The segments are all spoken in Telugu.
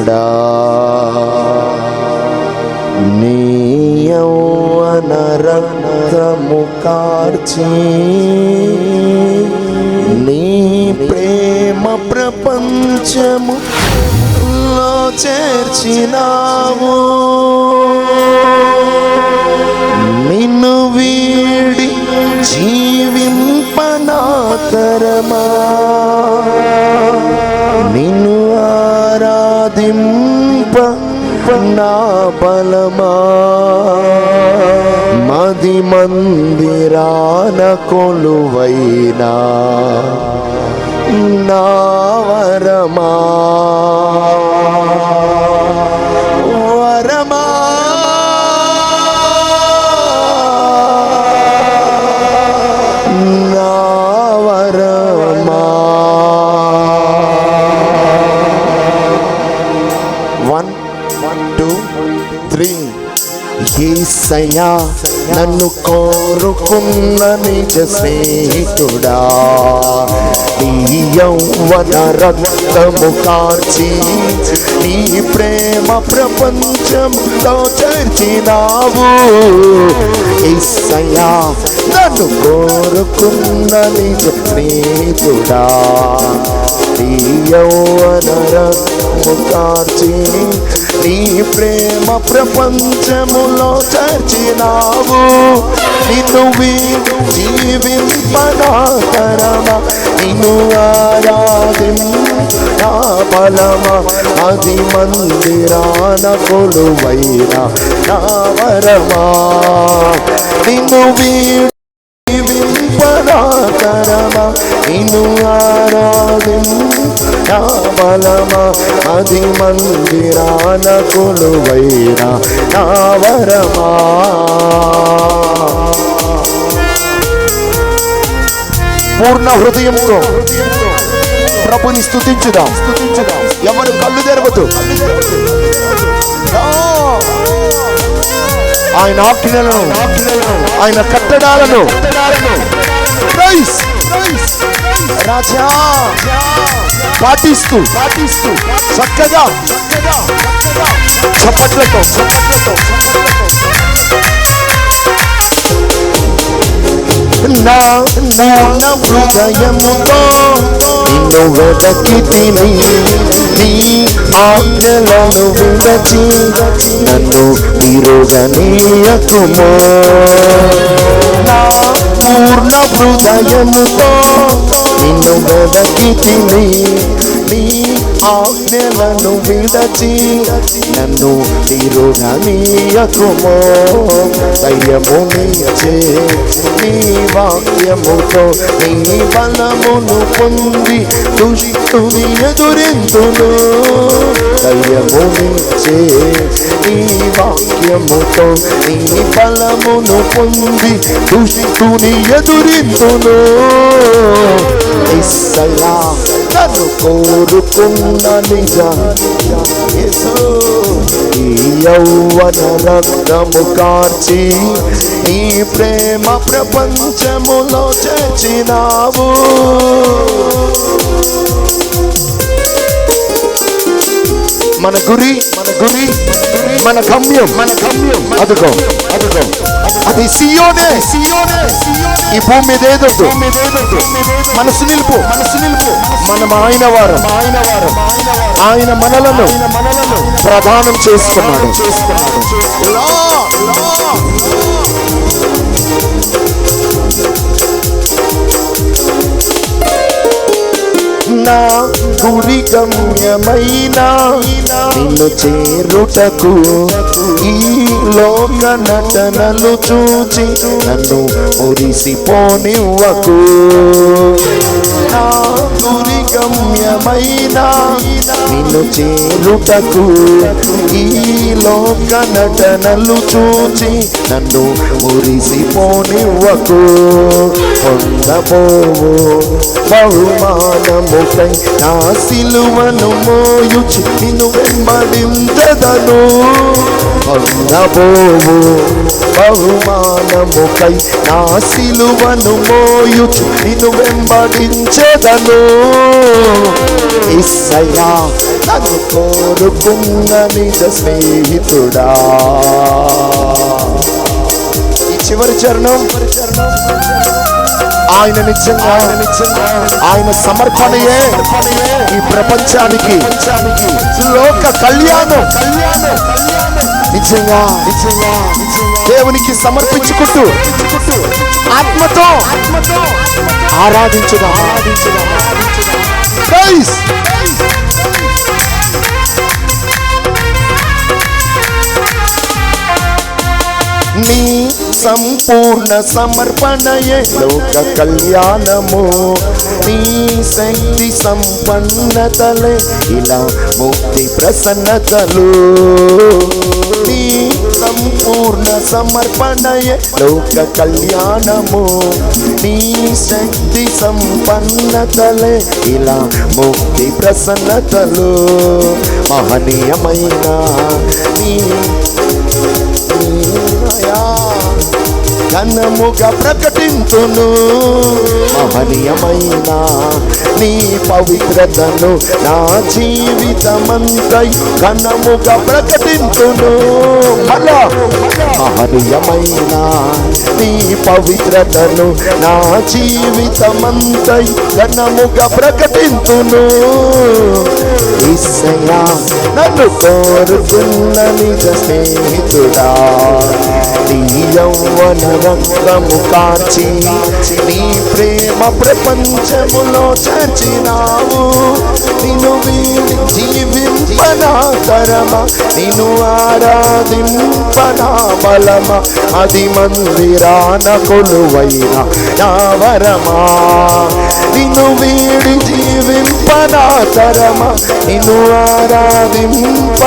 నిజ నీ యౌవన రక్తము కార్చి నీ ప్రేమ ప్రపంచము లో చేర్చినావు. బలమా? మది మందిరాన కొలువైనా? నా ఏసయ్యా నన్ను కోరుకున్న నిజ స్నేహితుడా. నీ యౌవన రక్తము కార్చి నీ ప్రేమ ప్రపంచంలో చేర్చినావు. ఏసయ్యా నన్ను కోరుకున్న నిజ స్నేహితుడా. నీ యౌవన రక్త కార్చి నీ ప్రేమ ప్రపంచములో చర్చినావు. నిన్ను వీడు నిన్ను ఆరాధిం నా బలమా? అది మందిరాన కొలువైన నా వరమా నిన్ను వీడు నిన్ను ఆరాధిం నా బలమా అది మందిరాన కొలువైన నా వరమా పూర్ణ హృదయంతో ప్రభుని స్థుతించుదాం స్థుతించుదాం ఎవరు కళ్ళు తెరవద్దు. ఆయన ఆజ్ఞలను ఆయన కట్టడాలను. Praise! రాజా పాటిస్తూ పాటిస్తూ చక్కగా చప్పట్లతో చప్పట్లతో నా పూర్ణ హృదయముతో నిన్ను వెదకి తిని నీ ఆజ్ఞలను విడచి నన్ను విరుగనీయకుమో నా పూర్ణ హృదయముతో నిన్ను వెదకి తిని నీ ఆజ్ఞలను విడచి నన్ను తిరుగనీయకుమో దయ్యము నీచే నీ వాక్యముతో నీ బలమును పొంది దుష్టుని ఎదురిందును దయ్యము నీచే నీ వాక్యముతో నీ బలమును పొంది దుష్టుని ఎదురిందును ఇస్సయా నన్ను కోరుకున్న నిజ ఈ యౌవన రక్తము కార్చి నీ ప్రేమ ప్రపంచములో చేర్చినావు. మన గురి మన గురి మన గమ్యం మన గమ్యం. అదుగో అదుగో. అది సియోనే సియోనే ఈ భూమి మీద ఏదొద్దు మనసు నిలుపు. మనసు నిలుపు మనం ఆయన వారు. ఆయన వారు ఆయన మనలను మనలను ప్రదానం చేసుకున్నాడు చేసుకున్నాడు. నా గురి గమ్యమైన నిన్ను చేరుటకు ఈ లోక నటనలు చూచి నన్ను మురిసిపోనివ్వకు. నా గురి గమ్యమైన నిన్ను చేరుటకు ఈ లోక నటనలు చూచి నన్ను మురిసిపోనివ్వకు. పొందబోవు బహుమానముకై నా సిలువను మోయుచి నిన్ను వెంబడిందదను పొందబోవు బహుమానముకై నా సిలువను మోయుచు నిన్ను వెంబడించెదను. ఇస్స ఏసయ్యా నన్ను కోరుకున్న నిజ స్నేహితుడా. ఈ చివరి చరణం ఆయన నిజంగా ఆయన నిజంగా ఆయన సమర్పణయే ఈ ప్రపంచానికి. లోక కళ్యాణం. నిజంగా నిజంగా దేవునికి సమర్పించుకుంటూ ఆత్మతో ఆరాధించుగా ఆరాధించుగా నీ సంపూర్ణ సమర్పణయే లోక కళ్యాణము. నీ శక్తి సంపన్నతలే ఇలా ముక్తి ప్రసన్నతలు. సంపూర్ణ సమర్పణయే లోక కళ్యాణము. నీ శక్తి సంపన్నతలే ఇలా ముక్తి ప్రసన్నతలు మహనీయమైన నీ ఘనముగా ప్రకటింతును మహనీయమైన నీ పవిత్రతను నా జీవితమంతై ఘనముగా ప్రకటించును. మళ్ళా మహనీయమైన నీ పవిత్రతను నా జీవితమంతై ఘనముగా ప్రకటించును. ఇసయా నన్ను కోరుకున్న నిజ స్నేహితుడా నీ యౌవన రంగము కాచి నీ ప్రేమ ప్రేమ ప్రపంచములో చచ్చినావు నిన్ను వీడి జీవింపనా తరమ నిన్ను ఆరాధింపనా బలమ అది మందిరాన కొలువైన నా వరమా నిన్ను వీడి జీవింపనా తరమ నిన్ను ఆరాధింప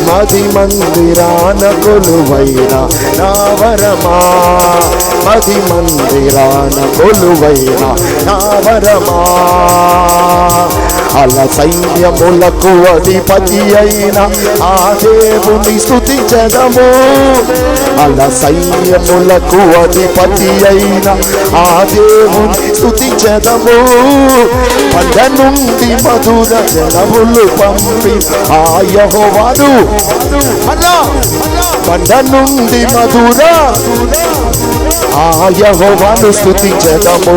మది మందిరాన కొలువైన నావరమా? మది మందిరాన కొలువైన నావరమా? అల సైన్యములకు అధిపతి అయిన ఆ దేవుని స్థుతించదము అల సైన్యములకు అధిపతి అయిన ఆ దేవుని స్థుతించదము పండ నుండి మధుర జలములు పంపి ఆ యెహోవాను. అలా పండ నుండి మధుర ఆ యెహోవాను స్థుతించదము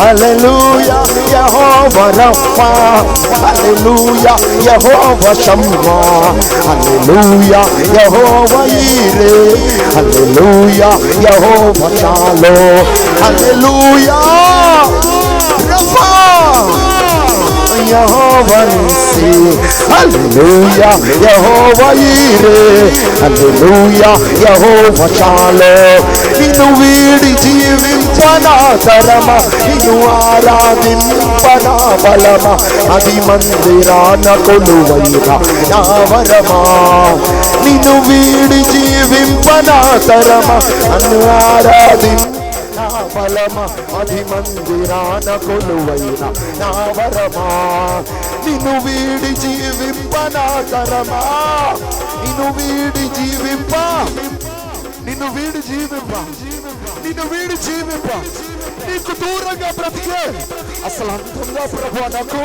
Hallelujah, Jehovah Rapha. Hallelujah, Jehovah Shammah. Hallelujah, Jehovah Yireh. Hallelujah, Jehovah Shalom. Hallelujah, Rapha. Jehovah Nisi. Hallelujah, Jehovah Yireh. Hallelujah, Jehovah Shalom. Inú wí వీడి జీవింపనా తరమా నిన్ను ఆరాధింపనా బలమ? అది మందిరాన కొలువైన నా వరమా నిన్ను వీడి జీవింపనా తరమా అన్ను ఆరాధింప నా అది మందిరాన కొలువైన నా వరమా నిన్ను వీడి జీవింప నా తరమా నిన్ను వీడి జీవింప నిన్ను వీడి జీవింప నిన్ను వీడి జీవింప. నీకు దూరంగా బ్రతికే. అసలు అంతంగా ప్రభు నాకు.